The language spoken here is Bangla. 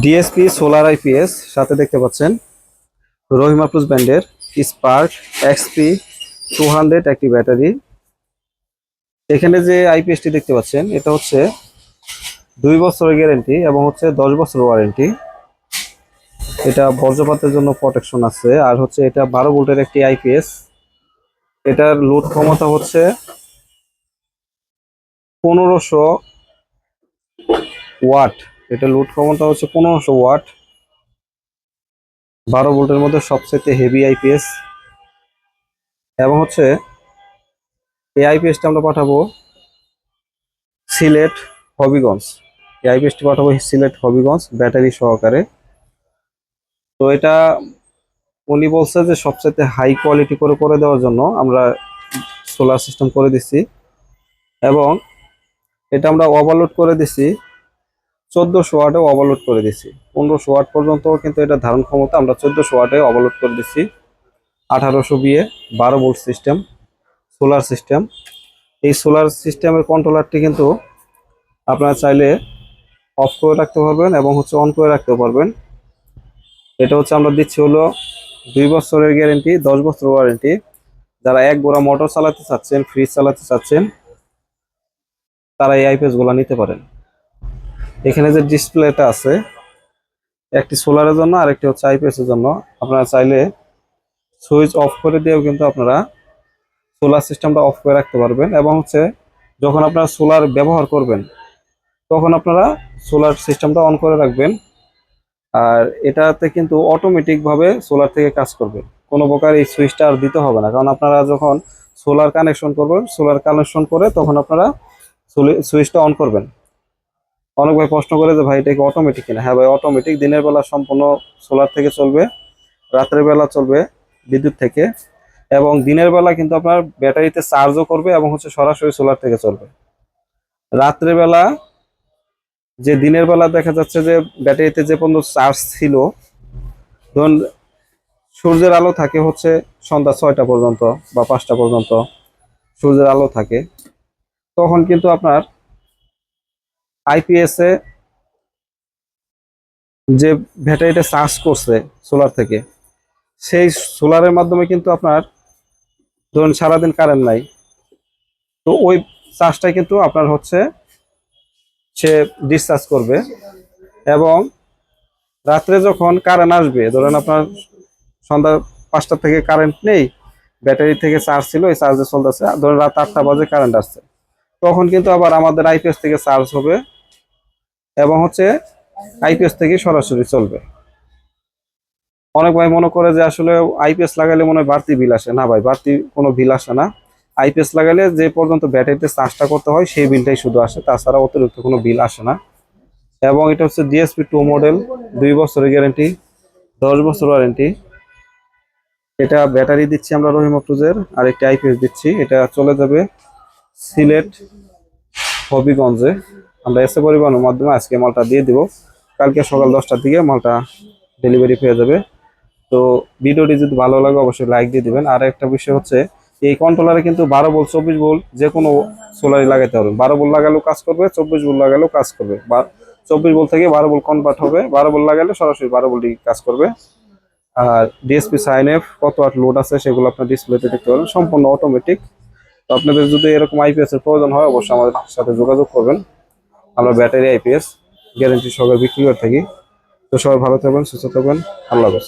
ডিএসপি সোলার আইপিএস সাথে দেখতে পাচ্ছেন রহিমা প্লুস ব্র্যান্ডের স্পার্ক এক্সপি টু হান্ড্রেড একটি ব্যাটারি। এখানে যে আইপিএসটি দেখতে পাচ্ছেন, এটা হচ্ছে দুই বছরের গ্যারেন্টি এবং হচ্ছে দশ বছর ওয়ারেন্টি এটা বজ্রপাতের জন্য প্রোটেকশন আছে। আর হচ্ছে এটা বারো ভোল্টের একটি আইপিএস এটার লোড ক্ষমতা হচ্ছে পনেরোশো ওয়াট। এটা লোড ক্ষমতা হচ্ছে পনেরোশো ওয়াট। বারো ভোল্টের মধ্যে সবচেয়ে হেভি আইপিএস এবং হচ্ছে এই আইপিএসটা আমরা পাঠাবো সিলেট হবিগঞ্জ। এই আইপিএসটি পাঠাবো সিলেট হবিগঞ্জ ব্যাটারি সহকারে। তো এটা উনি বলছে যে সবচেয়ে হাই কোয়ালিটি করে করে দেওয়ার জন্য আমরা সোলার সিস্টেম করে দিছি। এবং এটা আমরা ওভারলোড করে দিছি চোদ্দোশো ওয়াটে ওভারলোড করে দিছি। পনেরোশো ওয়াট পর্যন্ত কিন্তু এটা ধারণ ক্ষমতা আমরা চোদ্দোশো ওয়াটে ওভারলোড করে দিছি। আঠারোশো বিয়ে বারো ভোল্ট সিস্টেম সোলার সিস্টেম এই সোলার সিস্টেমের কন্ট্রোলারটি কিন্তু আপনারা চাইলে অফ করে রাখতে পারবেন এবং হচ্ছে অন করে রাখতে পারবেন। এটা হচ্ছে আমরা দিচ্ছি হলো দুই বছরের গ্যারেন্টি দশ বছর ওয়ারেন্টি যারা এক গোড়া মোটর চালাতে চাচ্ছেন ফ্রিজ চালাতে চাচ্ছেন, তারা এই আইপিএসগুলা নিতে পারেন। এখানে যে ডিসপ্লেটা আছে, একটি সোলারের জন্য আর একটি হচ্ছে আইপিএস এর জন্য। আপনারা চাইলে সুইচ অফ করে দিয়েও কিন্তু আপনারা সোলার সিস্টেমটা অফ করে রাখতে পারবেন এবং হচ্ছে যখন আপনারা সোলার ব্যবহার করবেন, তখন আপনারা সোলার সিস্টেমটা অন করে রাখবেন আর এটাতে কিন্তু অটোমেটিকভাবে সোলার থেকে কাজ করবে। কোনো প্রকার এই সুইচটা আর দিতে হবে না, কারণ আপনারা যখন সোলার কানেকশন করবেন, সোলার কানেকশন করে তখন আপনারা সুইচটা অন করবেন। অনেক ভাই প্রশ্ন করে যে, ভাই, এটা কি অটোমেটিক কিনা? হ্যাঁ ভাই অটোমেটিক দিনের বেলা সম্পূর্ণ সোলার থেকে চলবে, রাতের বেলা চলবে বিদ্যুৎ থেকে এবং দিনের বেলা কিন্তু আপনার ব্যাটারিতে চার্জও করবে এবং হচ্ছে সরাসরি সোলার থেকে চলবে। রাত্রের বেলা যে দিনের বেলা দেখা যাচ্ছে যে, ব্যাটারিতে যে পর্যন্ত চার্জ ছিল, ধরুন সূর্যের আলো থাকে হচ্ছে সন্ধ্যা ছয়টা পর্যন্ত বা পাঁচটা পর্যন্ত, সূর্যের আলো থাকে, তখন কিন্তু আপনার আইপিএস এ যে ব্যাটারিটা চার্জ করছে সোলার থেকে, সেই সোলারের মাধ্যমে কিন্তু আপনার ধরুন সারাদিন কারেন্ট নাই, তো ওই চার্জটা কিন্তু আপনার হচ্ছে সে ডিসচার্জ করবে এবং রাত্রে যখন কারেন্ট আসবে, ধরেন আপনার সন্ধ্যা পাঁচটা থেকে কারেন্ট নেই, ব্যাটারি থেকে চার্জ ছিল, এই চার্জে চলতেছে, ধরেন রাত আটটা বাজে কারেন্ট আসছে। তখন কিন্তু আবার আমাদের আইপিএস থেকে চার্জ হবে এবং হচ্ছে আইপিএস থেকে সরাসরি চলবে। অনেক ভাই মনে করে যে আসলে আইপিএস লাগালে মনে হয় বাড়তি বিল আসে। না ভাই, বাড়তি কোনো বিল আসে না। আইপিএস লাগালে যে পর্যন্ত ব্যাটারিতে চার্জটা করতে হয়, সেই বিলটাই শুধু আসে। তাছাড়া অতিরিক্ত কোনো বিল আসে না। এবং এটা হচ্ছে ডিএসপি টু মডেল দুই বছরের গ্যারেন্টি দশ বছর ওয়ারেন্টি এটা ব্যাটারি দিচ্ছি আমরা রহিম অপ্টুজের আর একটি আইপিএস দিচ্ছি। এটা চলে যাবে সিলেট, হবিগঞ্জে। আমরা এসে পরিবহনের মাধ্যমে আজকে মালটা দিয়ে দিব। কালকে সকাল দশটার দিকে মালটা ডেলিভারি পেয়ে যাবে। তো ভিডিওটি যদি ভালো লাগে, অবশ্যই লাইক দিয়ে দিবেন। আর একটা বিষয় হচ্ছে, এই কন্ট্রোলারে কিন্তু বারো বোল চব্বিশ বোল যে কোনো সোলারই লাগাতে হবে বারো বোল লাগালেও কাজ করবে, চব্বিশ বোল লাগালেও কাজ করবে। বা চব্বিশ বোল থেকে বারো বল কনভার্ট হবে। বারো বোল লাগালে সরাসরি বারো বলটি কাজ করবে। আর ডিএসপি সাইন এফ কত আট লোড আছে সেগুলো আপনার ডিসপ্লেতে দেখতে পারেন সম্পূর্ণ অটোমেটিক তো আপনাদের যদি এরকম আইপিএস এর প্রয়োজন হয়, অবশ্যই আমাদের সাথে যোগাযোগ করবেন। আমরা ব্যাটারি আইপিএস গ্যারেন্টি সহকারে বিক্রি করে থাকি। তো সবাই ভালো থাকবেন, সুস্থ থাকবেন। আল্লাহ হাফেজ।